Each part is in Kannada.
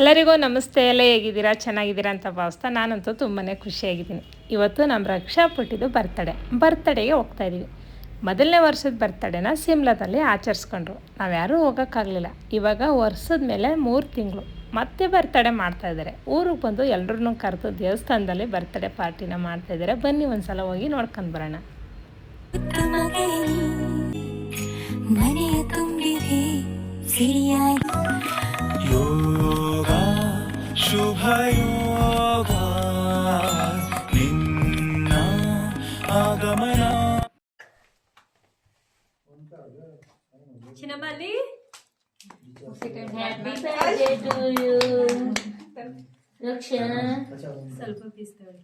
ಎಲ್ಲರಿಗೂ ನಮಸ್ತೆ, ಎಲ್ಲ ಹೇಗಿದ್ದೀರಾ? ಚೆನ್ನಾಗಿದ್ದೀರಾ ಅಂತ ಭಾವಿಸ್ತಾ ನಾನಂತೂ ತುಂಬಾ ಖುಷಿಯಾಗಿದ್ದೀನಿ. ಇವತ್ತು ನಮ್ಮ ರಕ್ಷಾ ಪುಟ್ಟಿದು ಬರ್ತಡೆ ಬರ್ತಡೇಗೆ ಹೋಗ್ತಾ ಇದ್ದೀವಿ ಮೊದಲನೇ ವರ್ಷದ ಬರ್ತಡೇನ ಸಿಮ್ಲಾದಲ್ಲಿ ಆಚರಿಸ್ಕೊಂಡ್ರು. ನಾವ್ಯಾರೂ ಹೋಗೋಕ್ಕಾಗಲಿಲ್ಲ. ಇವಾಗ ವರ್ಷದ ಮೇಲೆ ಮೂರು ತಿಂಗಳು ಮತ್ತೆ ಬರ್ತಡೇ ಮಾಡ್ತಾ ಇದ್ದಾರೆ. ಊರಿಗೆ ಬಂದು ಎಲ್ಲರನ್ನೂ ಕರೆದು ದೇವಸ್ಥಾನದಲ್ಲಿ ಬರ್ತಡೇ ಪಾರ್ಟಿನ ಮಾಡ್ತಾ ಇದ್ದಾರೆ. ಬನ್ನಿ ಒಂದ್ಸಲ ಹೋಗಿ ನೋಡ್ಕೊಂಡು ಬರೋಣ. ಸಿರಿಯಾಗಿ ಶುಭ ಯೋಗ ನಿನ್ನ ಆಗಮನ ಸ್ವಲ್ಪ ಪೀಸ್ ತಗೊಳ್ಳಿ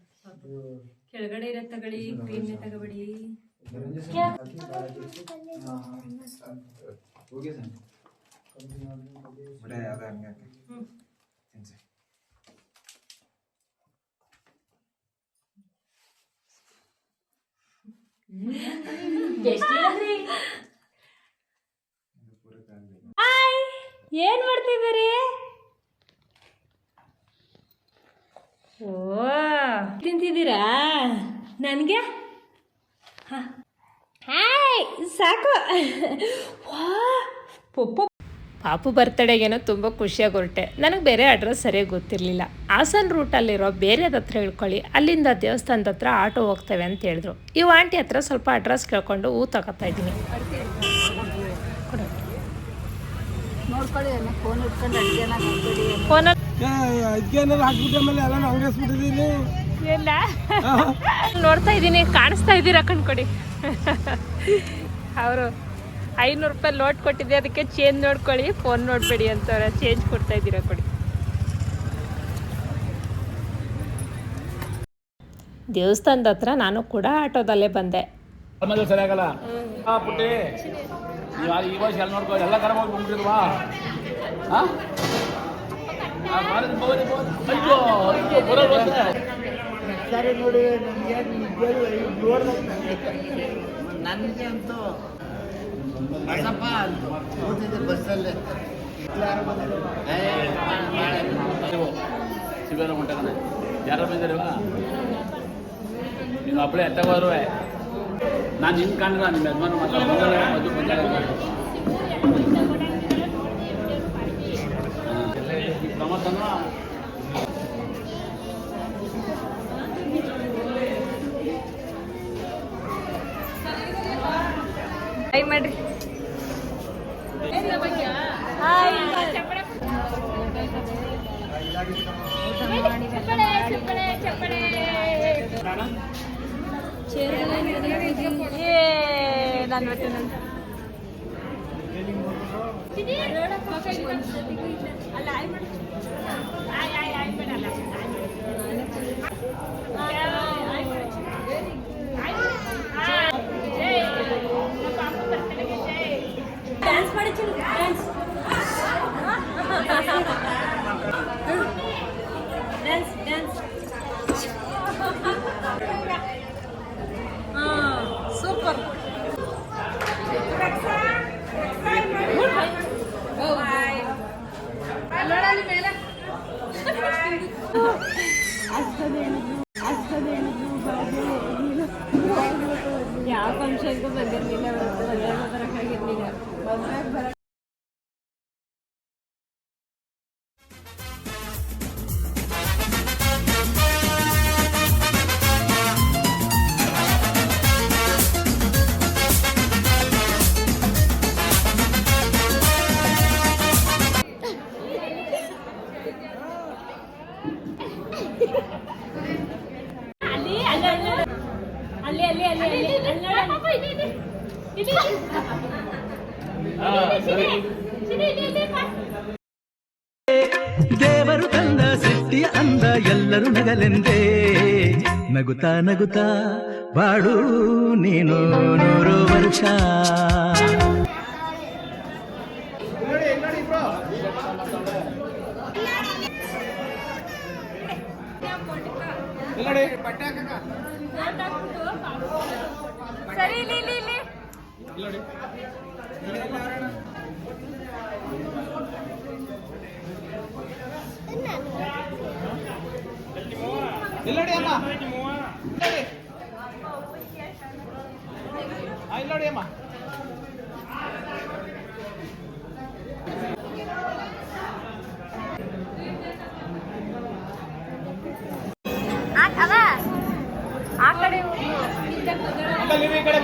ಕೆಳಗಡೆ ಇರೋ ತಗೊಳ್ಳಿ ಕ್ರೀಮ್ನೆ ತಗೋಬೇಡಿ ಏನು ಮಾಡ್ತಿದ್ದೀರಿ? ಓ ತಿಂತಿದ್ದೀರಾ? ನನಗೆ? ಹಾಯ್ ಸಾಕು. ಪೊಪ್ಪು ಪಾಪು ಬರ್ತಡೇಗೇನೋ ತುಂಬ ಖುಷಿಯಾಗಿ ಹೊರಟೆ. ನನಗೆ ಬೇರೆ ಅಡ್ರೆಸ್ ಸರಿಯಾಗಿ ಗೊತ್ತಿರಲಿಲ್ಲ. ಹಾಸನ್ ರೂಟಲ್ಲಿರೋ ಬೇರೆದ ಹತ್ರ ಹೇಳ್ಕೊಳ್ಳಿ. ಅಲ್ಲಿಂದ ದೇವಸ್ಥಾನದ ಹತ್ರ ಆಟೋ ಹೋಗ್ತವೆ ಅಂತ ಹೇಳಿದ್ರು. ಈ ಆಂಟಿ ಹತ್ರ ಸ್ವಲ್ಪ ಅಡ್ರೆಸ್ ಕೇಳ್ಕೊಂಡು ಹೂ ತಗೋತಾ ಇದ್ದೀನಿ. ನೋಡ್ತಾ ಇದ್ದೀನಿ ಕಾಣಿಸ್ತಾ ಇದ್ದೀರಾ ಕಣ್ಕೊಡಿ. ಅವರು ಐನೂರು ರೂಪಾಯಿ ಲೋಟ್ ಕೊಟ್ಟಿದ್ದೆ ಅದಕ್ಕೆ ಚೇಂಜ್ ನೋಡ್ಕೊಳ್ಳಿ ಫೋನ್ ನೋಡಬೇಡಿ ಅಂತವ್ರ ಚೇಂಜ್ ಕೊಡ್ತಾ ಇದ್ದೀರಾ ಕೊಡಿ. ದೇವಸ್ಥಾನದ ಹತ್ರ ನಾನು ಕೂಡ ಆಟೋದಲ್ಲೇ ಬಂದೆ. ಸರಿಯಾಗಲ್ಲ ಆ ಪುಟ್ಟಿ. ಈ ವರ್ಷ ಎಲ್ಲ ನೋಡ್ಕೊ ಹೋಗಿ ಬಂದ್ಬಿಟ್ಟಿದ್ವಾ ಸರಿ ನೋಡಿ ನನಗೆ ಅಂತೂ ಬಸ್ಸಲ್ಲೇ ಶಿಬಿರ ಹೊಂಟಾನೆ ಯಾರು ಬಂದಿರವಾ ನೀವು ಹಬ್ಬಳೆ ಎತ್ತಗೋದ್ರು ನಾನು ನಿನ್ನ ಕಾಣಿಲ್ಲ ನಿಮ್ಮ ಯಜಮಾನ ಬಂದಲ್ಲ ಮದ್ದು ಬಂದಲ್ಲ ಪ್ರಮೋದನ ಟ್ರೈ ಮಾಡ್ರಿ ನಾನು ಡ್ಯಾನ್ಸ್ ಮಾಡಿ ಡ್ಯಾನ್ಸ್ ಡ್ಯಾನ್ಸ್ ಡ್ಯಾನ್ಸ್ ಸೂಪರ್ ದೇವರು ತಂದ ಸೃಷ್ಟಿಯ ಅಂದ ಎಲ್ಲರೂ ನಗಲೆಂದೇ. ನಗುತ್ತಾ ನಗುತ್ತಾ ಬಾಡು ನೀನು ನೂರು ವರ್ಷ. ಸರಿ ನೋಡಿ ಇಲ್ಲೋಡಿ ಅಮ್ಮ ಇಲ್ಲೋಡಿ ಅಮ್ಮ ಆ ಕಡೆ ಈ ಕಡೆ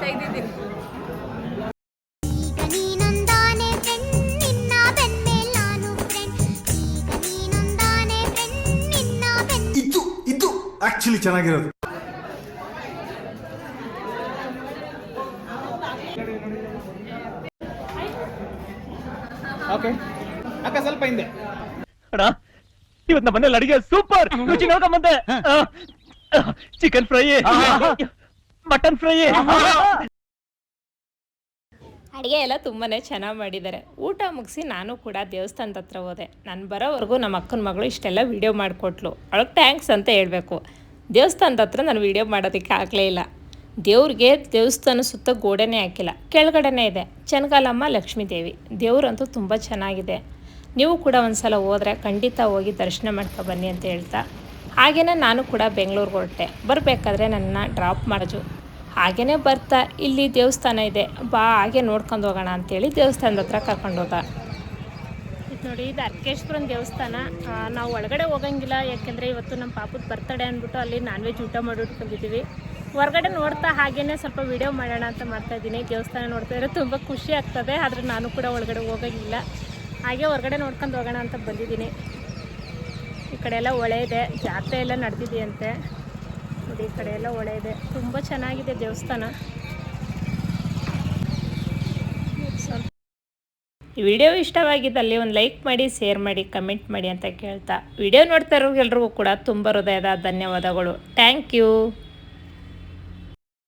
ಫ್ರೆಂಡ್ ನಿನ್ನ ಇದು ಇದು ಆಕ್ಚುಲಿ ಚೆನ್ನಾಗಿರೋದು. ಓಕೆ. ಅಕ್ಕ ಸ್ವಲ್ಪ ಹಿಂದೆ. ಇವತ್ತು ನಮ್ಮ ಮನೇಲಿ ಅಡಿಗೆ ಸೂಪರ್. ರುಚಿ ನೋಡ್ಕೊಂಡ್ ಬಂದೆ. ಚಿಕನ್ ಫ್ರೈ ಮಟನ್ ಫ್ರೈ ಅಡಿಗೆ ಎಲ್ಲ ತುಂಬಾ ಚೆನ್ನಾಗಿ ಮಾಡಿದ್ದಾರೆ ಊಟ ಮುಗಿಸಿ ನಾನು ಕೂಡ ದೇವಸ್ಥಾನದ ಹತ್ರ ಹೋದೆ. ನಾನು ಬರೋವರೆಗೂ ನಮ್ಮ ಅಕ್ಕನ ಮಗಳು ಇಷ್ಟೆಲ್ಲ ವೀಡಿಯೋ ಮಾಡಿಕೊಟ್ಲು. ಅವಳಿಗೆ ಥ್ಯಾಂಕ್ಸ್ ಅಂತ ಹೇಳಬೇಕು. ದೇವಸ್ಥಾನದ ಹತ್ರ ನಾನು ವೀಡಿಯೋ ಮಾಡೋದಕ್ಕೆ ಆಗಲೇ ಇಲ್ಲ. ದೇವ್ರಿಗೆ ದೇವಸ್ಥಾನ ಸುತ್ತ ಗೋಡೆನೇ ಹಾಕಿಲ್ಲ. ಕೆಳಗಡೆನೇ ಇದೆ. ಚೆನ್ನಗಾಲಮ್ಮ ಲಕ್ಷ್ಮೀದೇವಿ. ದೇವರಂತೂ ತುಂಬ ಚೆನ್ನಾಗಿದೆ. ನೀವು ಕೂಡ ಒಂದ್ಸಲ ಹೋದರೆ ಖಂಡಿತ ಹೋಗಿ ದರ್ಶನ ಮಾಡ್ಕೊ ಬನ್ನಿ ಅಂತ ಹೇಳ್ತಾ. ಹಾಗೆಯೇ ನಾನು ಕೂಡ ಬೆಂಗಳೂರಿಗೆ ಹೊರಟೆ ಬರಬೇಕಾದ್ರೆ ನನ್ನ ಡ್ರಾಪ್ ಮಾಡಿದ್ರು ಹಾಗೆಯೇ ಬರ್ತಾ. ಇಲ್ಲಿ ದೇವಸ್ಥಾನ ಇದೆ. ಬಾ, ಹಾಗೆ ನೋಡ್ಕೊಂಡು ಹೋಗೋಣ ಅಂತೇಳಿ ದೇವಸ್ಥಾನದ ಹತ್ರ ಕರ್ಕೊಂಡು ಹೋದ. ಇದು ನೋಡಿ, ಇದು ಅರ್ಕೇಶ್ವರನ ದೇವಸ್ಥಾನ. ನಾವು ಒಳಗಡೆ ಹೋಗಂಗಿಲ್ಲ. ಯಾಕೆಂದರೆ ಇವತ್ತು ನಮ್ಮ ಪಾಪದ ಬರ್ತಡೇ ಅಂದ್ಬಿಟ್ಟು ಅಲ್ಲಿ ನಾನ್ ವೆಜ್ ಊಟ ಮಾಡಿಟ್ಕೊಂಡಿದ್ದೀವಿ ಹೊರಗಡೆ ನೋಡ್ತಾ ಹಾಗೇನೆ ಸ್ವಲ್ಪ ವಿಡಿಯೋ ಮಾಡೋಣ ಅಂತ ಮಾಡ್ತಾ ಇದ್ದೀನಿ. ದೇವಸ್ಥಾನ ನೋಡ್ತಾ ಇದ್ರೆ ತುಂಬ ಖುಷಿ ಆಗ್ತದೆ, ಆದರೆ ನಾನು ಕೂಡ ಒಳಗಡೆ ಹೋಗೋಂಗಿಲ್ಲ. ಹಾಗೆ ಹೊರಗಡೆ ನೋಡ್ಕೊಂಡು ಹೋಗೋಣ ಅಂತ ಬಂದಿದ್ದೀನಿ. ಈ ಕಡೆ ಎಲ್ಲ ಒಳೆ ಇದೆ, ಜಾತ್ರೆ ಎಲ್ಲ ನಡೆದಿದೆಯಂತೆ. ನೋಡಿ, ಈ ಕಡೆ ಎಲ್ಲ ಒಳೆ ಇದೆ. ತುಂಬ ಚೆನ್ನಾಗಿದೆ ದೇವಸ್ಥಾನ. ವಿಡಿಯೋ ಇಷ್ಟವಾಗಿದ್ದಲ್ಲಿ ಒಂದು ಲೈಕ್ ಮಾಡಿ ಶೇರ್ ಮಾಡಿ ಕಮೆಂಟ್ ಮಾಡಿ ಅಂತ ಕೇಳ್ತಾ. ವಿಡಿಯೋ ನೋಡ್ತಾ ಇರೋರು ಎಲ್ರಿಗೂ ಕೂಡ ತುಂಬ ಹೃದಯದ ಧನ್ಯವಾದಗಳು. Thank you